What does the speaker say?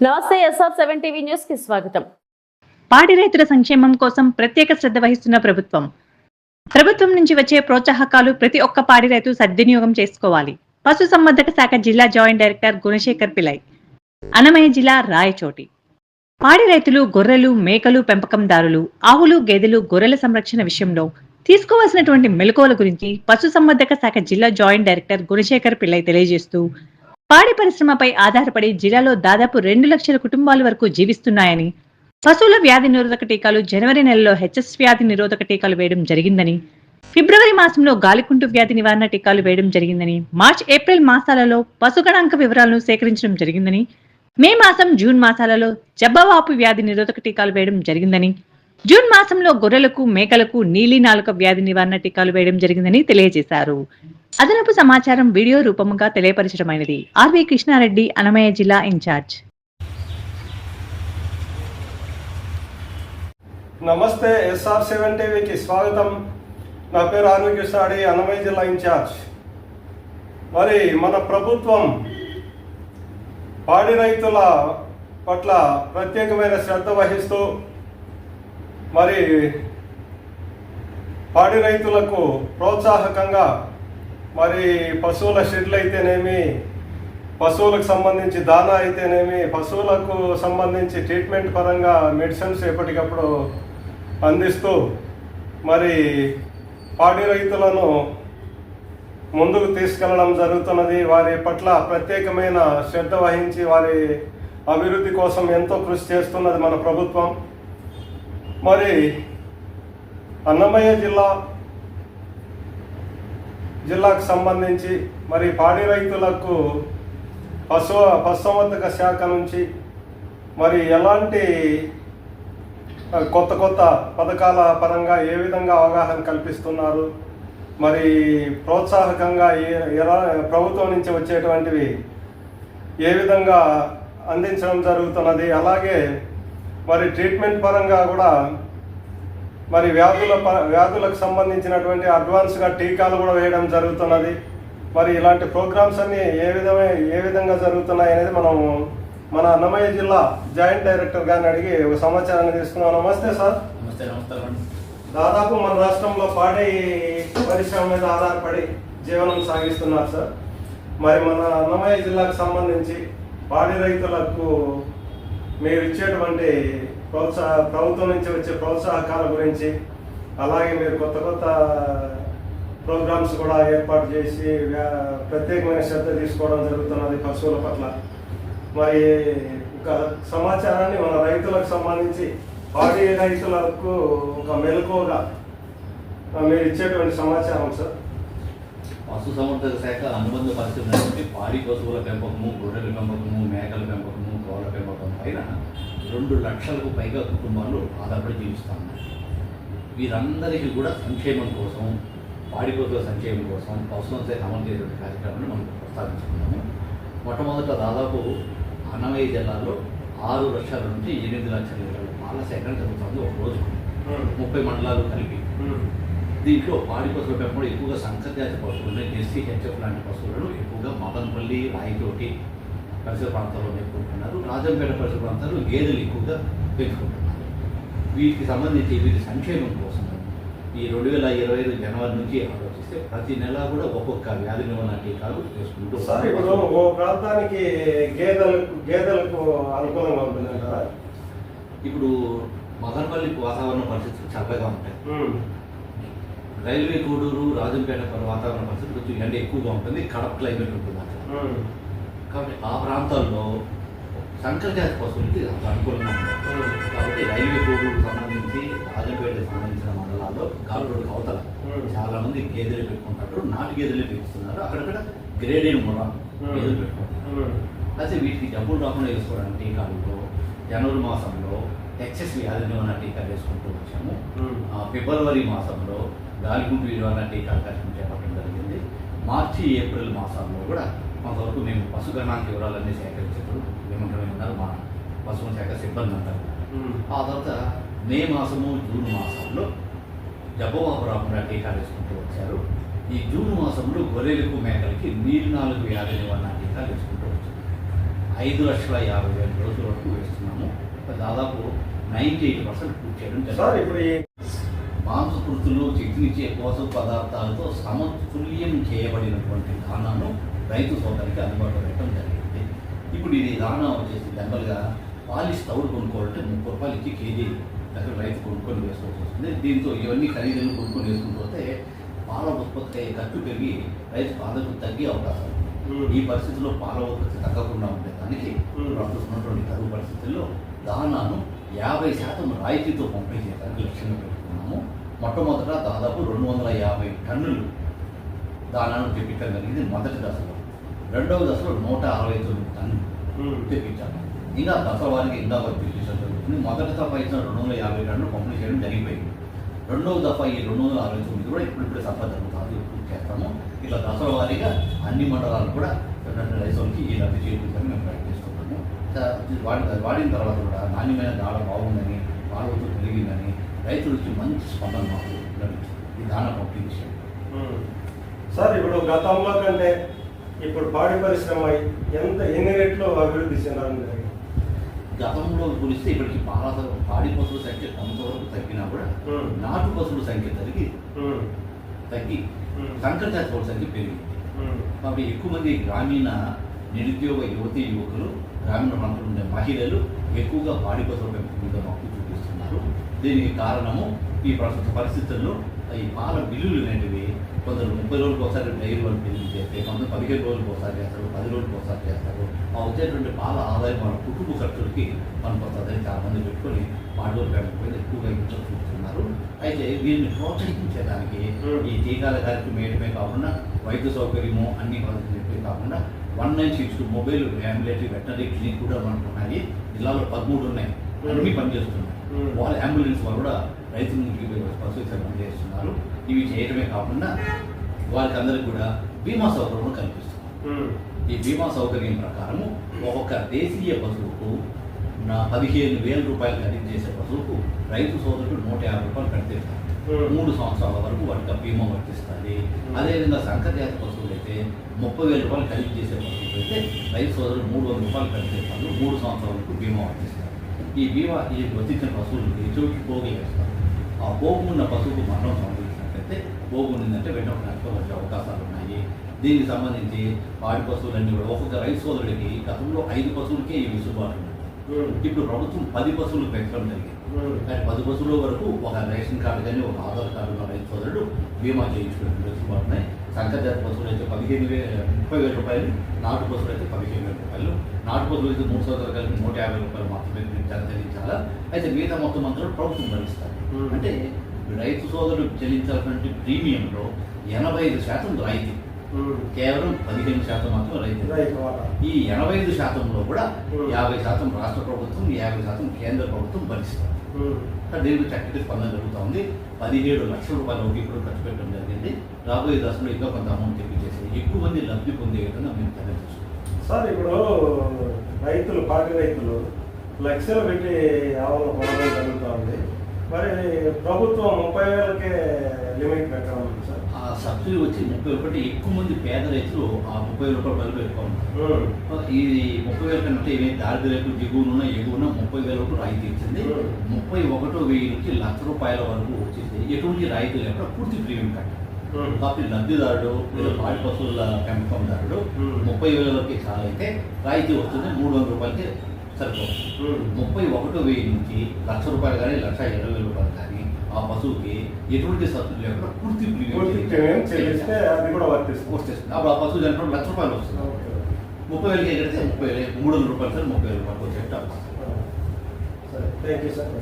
నమస్తే SR seven TV న్యూస్కి స్వాగతం. పాడి రైతుల సంక్షేమం కోసం ప్రత్యేక శ్రద్ధ వహిస్తున్న ప్రభుత్వం. ప్రభుత్వం నుంచి వచ్చే ప్రోత్సాహకాలు ప్రతి ఒక్క పాడి రైతు సద్వినియోగం చేసుకోవాలి. పశు సంవర్ధక శాఖ జిల్లా జాయింట్ డైరెక్టర్ గుణశేఖర్ పిలై. అనమయ జిల్లా రాయచోటి. పాడి రైతులు గొర్రెలు మేకలు పెంపకందారులు ఆవులు గేదెలు గొర్రెల సంరక్షణ విషయంలో తీసుకోవాల్సినటువంటి మెలకువల గురించి పశు సంవర్ధక శాఖ జిల్లా జాయింట్ డైరెక్టర్ గుణశేఖర్ పిల్లై తెలియజేస్తూ పాడి పరిశ్రమపై ఆధారపడి జిల్లాలో దాదాపు రెండు లక్షల కుటుంబాల వరకు జీవిస్తున్నాయని పశువుల వ్యాధి నిరోధక టీకాలు జనవరి నెలలో హెచ్ఎస్ వ్యాధి నిరోధక టీకాలు వేయడం జరిగిందని ఫిబ్రవరి మాసంలో గాలికుంటు వ్యాధి నివారణ టీకాలు వేయడం జరిగిందని మార్చ్ ఏప్రిల్ మాసాలలో పశు గణాంక వివరాలను సేకరించడం జరిగిందని మే మాసం జూన్ మాసాలలో జబ్బవాపు వ్యాధి నిరోధక టీకాలు వేయడం జరిగిందని జూన్ మాసంలో గొర్రెలకు మేకలకు నీలి నాలుక వ్యాధి నివారణ టీకాలు వేయడం జరిగిందని తెలియజేశారు. అదనపు సమాచారం వీడియో రూపముగా తెలియపరచడమైనది. ఆర్వి కృష్ణారెడ్డి అనమయ జిల్లా ఇన్ఛార్జ్. నమస్తే ఎస్ఆర్ సెవెన్ టీవీకి స్వాగతం. నా పేరు ఆర్వి కృష్ణారెడ్డి అన్నమయ్య జిల్లా ఇన్ఛార్జ్. మరి మన ప్రభుత్వం పాడి రైతుల పట్ల ప్రత్యేకమైన శ్రద్ధ వహిస్తూ మరి పాడి రైతులకు ప్రోత్సాహకంగా మరి పశువుల షెడ్లు అయితేనేమి పశువులకు సంబంధించి దానా అయితేనేమి పశువులకు సంబంధించి ట్రీట్మెంట్ పరంగా మెడిసిన్స్ ఎప్పటికప్పుడు అందిస్తూ మరి పాడి రైతులను ముందుకు తీసుకెళ్ళడం జరుగుతున్నది. వారి పట్ల ప్రత్యేకమైన శ్రద్ధ వహించి వారి అభివృద్ధి కోసం ఎంతో కృషి చేస్తున్నది మన ప్రభుత్వం. మరి అన్నమయ్య జిల్లా జిల్లాకు సంబంధించి మరి పాడి రైతులకు పశు పశుసంవర్ధక శాఖ నుంచి మరి ఎలాంటి కొత్త కొత్త పథకాల పరంగా ఏ విధంగా అవగాహన కల్పిస్తున్నారు? మరి ప్రోత్సాహకంగా ఎలా ప్రభుత్వం నుంచి వచ్చేటువంటివి ఏ విధంగా అందించడం జరుగుతున్నది? అలాగే మరి ట్రీట్మెంట్ పరంగా కూడా మరి వ్యాధుల ప- వ్యాధులకు సంబంధించినటువంటి అడ్వాన్స్గా టీకాలు కూడా వేయడం జరుగుతున్నది. మరి ఇలాంటి ప్రోగ్రామ్స్ అన్ని ఏ విధమే ఏ విధంగా జరుగుతున్నాయి అనేది మనం మన అన్నమయ్య జిల్లా జాయింట్ డైరెక్టర్ గారిని అడిగి ఒక సమాచారాన్ని తీసుకున్నాం నమస్తే సార్. నమస్తే నమస్కారం దాదాపు మన రాష్ట్రంలో పాడి పరిశ్రమ మీద ఆధారపడి జీవనం సాగిస్తున్నారు సార్. మరి మన అన్నమయ్య జిల్లాకు సంబంధించి పాడి రైతులకు మీరు ఇచ్చేటువంటి ప్రోత్సాహ ప్రభుత్వం నుంచి వచ్చే ప్రోత్సాహకాల గురించి అలాగే మీరు కొత్త కొత్త ప్రోగ్రామ్స్ కూడా ఏర్పాటు చేసి ప్రత్యేకమైన శ్రద్ధ తీసుకోవడం జరుగుతున్నది పశువుల పట్ల. మరి ఒక సమాచారాన్ని మన రైతులకు సంబంధించి పాడి రైతులకు ఒక మెలకువగా మీరు ఇచ్చేటువంటి సమాచారం సార్. పశు సంవర్ధక శాఖ అనుబంధ పరిస్థితులు పాడి పశువుల పెంపకము గొర్రెల పెంపకము మేకల పెంపకము కోళ్ళ పెంపకం పైన రెండు లక్షలకు పైగా కుటుంబాలు ఆధారపడి జీవిస్తూ. ఉన్నాయి వీరందరికీ కూడా సంక్షేమం కోసం పాడి పశువుల సంక్షేమం కోసం పశువుల శాఖ అమలు చేసే కార్యక్రమాన్ని మనం ప్రస్తావించుకున్నాము. మొట్టమొదట దాదాపు అన్నమయ్య జిల్లాలో ఆరు లక్షల నుంచి ఎనిమిది లక్షల లీటర్ల పాల సేకరణ జరుగుతుంది ఒక రోజు. ముప్పై మండలాలు కలిపి. దీంట్లో పాడి పశువుల పెంపకం ఎక్కువగా సంకరజాతి పశువులను జెర్సీ హెచ్ఎఫ్ లాంటి పశువులను ఎక్కువగా మదనపల్లి రాయచోటి పరిసర ప్రాంతాల్లో పెంచుకుంటున్నారు రాజంపేట పరిసర ప్రాంతాల్లో గేదెలు ఎక్కువగా పెంచుకుంటున్నారు. వీటికి సంబంధించి వీటి సంక్షేమం కోసం ఈ రెండు వేల ఇరవై ఐదు జనవరి నుంచి ఆలోచిస్తే ప్రతి నెల కూడా ఒక్కొక్క వ్యాధి నివారణ టీకాలు వేసుకుంటూ ఇప్పుడు ఓ ప్రాంతానికి గేదెలకు గేదెలకు అనుకూలంగా ఉంటుందంటారా ఇప్పుడు మదనపల్లి వాతావరణ పరిస్థితులు చల్లగా ఉంటాయి. రైల్వే కోడూరు రాజంపేట వాతావరణ పరిస్థితులు కొంచెం ఎండ ఎక్కువగా ఉంటుంది. కడప క్లైమేట్ ఉంటుంది. అక్కడ కాబట్టి ఆ ప్రాంతాల్లో సంకరజాతి పశువులకి అంత అనుకూలంగా ఉంటుంది కాబట్టి రైల్వే కోడూరుకు సంబంధించి రాజంపేటకు సంబంధించిన మండలాల్లో గాలిరోడ్డు అవతల చాలా మంది గేదెలు పెట్టుకుంటారు. నాటు గేదెలు పెంచుతున్నారు. అక్కడక్కడ గ్రేడెడ్ మొర గేదెలు పెట్టుకుంటారు. అయితే వీటికి జబ్బులు రాకుండా వేసుకోవడానికి టీకాలలో జనవరి మాసంలో ఎక్సెస్ వ్యాధి నివారణ టీకాలు వేసుకుంటూ వచ్చాము. ఆ, ఫిబ్రవరి మాసంలో గాలికుంటు నివారణ టీకాలు కార్యక్రమం చేపట్టడం జరిగింది. మార్చి ఏప్రిల్ మాసాల్లో కూడా కొంతవరకు మేము పశు గణాంక వివరాలన్నీ సేకరించేప్పుడు నిమగ్నమై ఉన్నారు మా పశువుల శాఖ సిబ్బంది అంటారు. ఆ తర్వాత మే మాసము జూన్ మాసంలో జబ్బవాపు రాకుండా టీకాలు వేసుకుంటూ వచ్చారు. ఈ జూన్ మాసంలో గొర్రెలకు మేకలకి నీరు నాలుగు వ్యాధి నివారణ టీకాలు వేసుకుంటూ వచ్చారు. ఐదు లక్షల యాభై వేల రోజుల వరకు వేస్తున్నాము. దాదాపు నైంటీ ఎయిట్ పర్సెంట్ పూర్తి చేయడం జరిగింది. మాంసకృతులు శక్తినిచ్చే పోషక పదార్థాలతో సమతుల్యం చేయబడినటువంటి దానాను రైతు సోదరికి అందుబాటులో పెట్టడం జరిగింది. ఇప్పుడు ఇది దానా వచ్చేసి జనరల్గా పాలిష్ తౌడు కొనుక్కోవాలంటే ముప్పై రూపాయలు ఇచ్చి కేజీ దగ్గర రైతు కొనుక్కొని వేసుకోవాల్సి వస్తుంది. దీంతో ఇవన్నీ ఖరీదులు కొనుక్కొని వేసుకుంటూ పోతే పాల ఉత్పత్తి అయ్యే ఖర్చు పెరిగి రైతు పాలకు తగ్గే అవకాశం ఈ పరిస్థితుల్లో పాల ఉత్పత్తి తగ్గకుండా ఉండే దానికి. ప్రస్తుతం కరువు పరిస్థితుల్లో దానాను యాభై శాతం రాయితీతో పంపిణీ చేయడానికి లక్ష్యంగా పెట్టుకున్నాము. మొట్టమొదట దాదాపు రెండు వందల యాభై టన్నులు దానాను తెప్పించడం జరిగింది మొదటి దశలో. రెండవ దశలో నూట అరవై తొమ్మిది టన్నులు ఉమ్, తెప్పించాము ఇంకా దశ వారికి ఇంకా తెప్పించడం జరుగుతుంది మొదటి దఫా ఇచ్చిన రెండు వందల యాభై టన్నులు పంపిణీ చేయడం జరిగిపోయింది. రెండవ దఫా ఈ రెండు వందల అరవై తొమ్మిది కూడా ఇప్పుడు ఇప్పుడు సభ జరుగుతుంది పూర్తి చేస్తాము. ఇట్లా దశల వారీగా అన్ని మండలాలు కూడా రెండు రైతులకి ఈ లబ్ధి చేకూర్చాలని మేము ప్రయత్నిస్తున్నాము దా- ఇది వాడి వాడిన తర్వాత కూడా నాణ్యమైన దాడ బాగుందని పాలవతో పెరిగిందని రైతుల నుంచి మంచి స్పందన మాకు లభించింది. ఈ దాన పంపిణీ విషయం. సార్ ఇప్పుడు గతంలో కంటే ఇప్పుడు పాడి పరిశ్రమ ఎంత ఎన్ని రెట్లు అభివృద్ధి చెందాలని జరిగింది? గతంలో పోలిస్తే ఇప్పటికి పాల పాడి పశువుల సంఖ్య కొంతవరకు తగ్గినా కూడా నాటు పశువుల సంఖ్య తగ్గి తగ్గి సంకర జాతి పశువుల సంఖ్య పెరిగింది. కాబట్టి ఎక్కువ మంది గ్రామీణ నిరుద్యోగ యువతి యువకులు గ్రామీణ ప్రాంతంలో ఉండే మహిళలు ఎక్కువగా పాడి పశువుల మీద మక్కువ చూపిస్తున్నారు. దీనికి కారణము ఈ ప్రస్తుత పరిస్థితుల్లో ఈ పాల బిల్లులు అనేటివి కొందరు ముప్పై రోజులకు ఒకసారి డైరీ వాళ్ళు బిల్లు చేస్తే కొందరు పదిహేను రోజులకు ఒకసారి చేస్తారు పది రోజులకు ఒకసారి చేస్తారు. ఆ వచ్చేటువంటి పాల ఆదాయం మన కుటుంబ ఖర్చులకి పనికొస్తుందని చాలా మంది పెట్టుకొని పెంపకం మీద ఎక్కువగా ఇంట్రెస్ట్ చూపుతున్నారు అయితే వీరిని ప్రోత్సహించడానికి ఈ టీకాల కార్యక్రమం వేయడమే కాకుండా వైద్య సౌకర్యము అన్ని చెప్పే కాకుండా one nine six mobile ambulatory veterinary clinic కూడా మనకు ఉన్నాయి. జిల్లాలో పదమూడు ఉన్నాయి. అన్ని పనిచేస్తున్నాయి. వాళ్ళ అంబులెన్స్ వాళ్ళు కూడా రైతుల నుంచి పశు సేవ చేస్తున్నారు ఇవి చేయడమే కాకుండా వారికి అందరికి కూడా బీమా సౌకర్యం ఉమ్, ఈ బీమా సౌకర్యం ప్రకారము ఒక్కొక్క దేశీయ పశువుకు నా పదిహేను వేల రూపాయలు ఖరీదు చేసే పశువుకు రైతు సోదరుడు నూట యాభై రూపాయలు కడితే ఉమ్, మూడు సంవత్సరాల వరకు వాటికి బీమా వర్తిస్తుంది. అదేవిధంగా సంకరజాత పశువులు అయితే ముప్పై వేల రూపాయలు ఖరీదు చేసే పశువులు అయితే రైతు సోదరులు మూడు వందల రూపాయలు ఖరీదు మూడు సంవత్సరాల వరకు బీమా వర్తిస్తారు. ఈ బీమా ఈ వర్తించిన పశువులకి చెవికి పోగు వేస్తారు? ఆ పోగు ఉన్న పశువుకు మరణం సంభవించినట్లయితే పోగు ఉన్నదంటే వెంటనే నష్టం వచ్చే అవకాశాలు ఉన్నాయి. దీనికి సంబంధించి పాడి పశువులన్నీ కూడా ఒక్కొక్క రైతు సోదరుడికి గతంలో ఐదు పశువులకే ఈ వెసులుబాటు ఉమ్, ఇప్పుడు ప్రభుత్వం పది పశువులు పెంచడం జరిగింది. కానీ పది బస్సుల వరకు ఒక రేషన్ కార్డు కానీ ఒక ఆధార్ కార్డు ఉన్న రైతు సోదరుడు బీమా చేయించుకునే వెసులుబాటు ఉన్నాయి. సంకరజాతి బస్సులు అయితే పదిహేను వేల ముప్పై వేల రూపాయలు నాటు బస్సులు అయితే పదిహేను వేల రూపాయలు నాటు బస్సులు అయితే మూడు సంవత్సరాలు కలిపి నూట యాభై రూపాయలు మాత్రమే చెల్లించాలి చెల్లించాలా అయితే మిగతా మొత్తం మాత్రం ప్రభుత్వం భరిస్తారు. అంటే రైతు సోదరుడు చెల్లించాల్సినటువంటి ప్రీమియంలో ఎనభై ఐదు శాతం రాయితీ. కేవలం పదిహేను శాతం మాత్రం రైతు. ఈ ఎనభై ఐదు శాతంలో కూడా. యాభై శాతం రాష్ట్ర ప్రభుత్వం యాభై శాతం కేంద్ర ప్రభుత్వం భరిస్తారు. ఉమ్, దీనికి చక్కటి స్పందన జరుగుతూ ఉంది. పదిహేడు లక్షల రూపాయల వరకు ఇప్పుడు ఖర్చు పెట్టడం జరిగింది. రాబోయే దశలో ఇంకా కొంత అమౌంట్ తెప్పించేసి ఎక్కువ మంది లబ్ధి పొందే విధంగా మేము సార్ ఇప్పుడు రైతులు పాడి రైతులు లక్షలు పెట్టి ఆవులు కొనడం జరుగుతూ ఉంది. మరి ప్రభుత్వం ముప్పై వేలకే లిమిట్ పెట్టడం సార్. ఆ సబ్సిడీ వచ్చి ముప్పై ఒకటి ఎక్కువ మంది పేద రైతులు ఆ ముప్పై రూపాయల బదులు ఉమ్, ఇది ముప్పై వేల కంటే దారిద్ర రేపు దిగువన ఎగువన ముప్పై వేల వరకు రాయితీ ఇచ్చింది. ముప్పై ఒకటో వెయ్యి నుంచి లక్ష రూపాయల వరకు వచ్చేసి ఎటువంటి రాయితీ లేకుండా పూర్తి ప్రీమియం కట్టాలి. కాబట్టి లబ్ధిదారుడు లేదా పాడి పశువుల పెంపకందారుడు. ముప్పై వేలకి చాలా అయితే రాయితీ వస్తుంది మూడు వందల రూపాయలకి సరిపోతుంది ఉమ్, ముప్పై ఒకటో వెయ్యి నుంచి లక్ష రూపాయలు కానీ లక్ష ఇరవై వేల రూపాయలు కానీ ఆ పశువుకి ఎటువంటి సబ్సిడీ లేకుండా పూర్తి వర్తిస్తుంది అప్పుడు ఆ పశువు చనిపోవడం లక్ష రూపాయలు వస్తుంది. ముప్పై వేలకి ఎగిరితే ముప్పై వేలు మూడు వందల రూపాయలు సార్ ముప్పై వేల రూపాయలు. సరే. Thank you sir.